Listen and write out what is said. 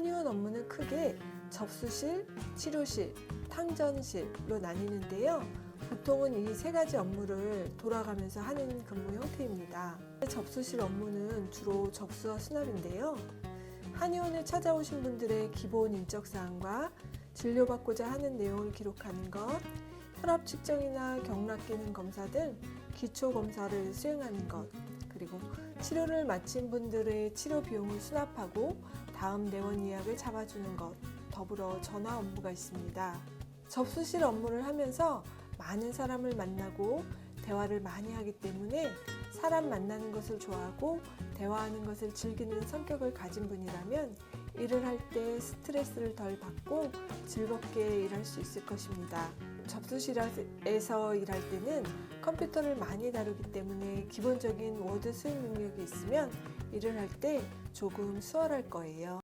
한의원 업무는 크게 접수실, 치료실, 탕전실로 나뉘는데요. 보통은 이 세 가지 업무를 돌아가면서 하는 근무 형태입니다. 접수실 업무는 주로 접수와 수납인데요. 한의원에 찾아오신 분들의 기본 인적 사항과 진료받고자 하는 내용을 기록하는 것, 혈압 측정이나 경락 기능 검사 등 기초 검사를 수행하는 것, 그리고 치료를 마친 분들의 치료 비용을 수납하고 다음 내원 예약을 잡아주는 것, 더불어 전화 업무가 있습니다. 접수실 업무를 하면서 많은 사람을 만나고 대화를 많이 하기 때문에 사람 만나는 것을 좋아하고 대화하는 것을 즐기는 성격을 가진 분이라면 일을 할 때 스트레스를 덜 받고 즐겁게 일할 수 있을 것입니다. 접수실에서 일할 때는 컴퓨터를 많이 다루기 때문에 기본적인 워드 수행 능력이 있으면 일을 할 때 조금 수월할 거예요.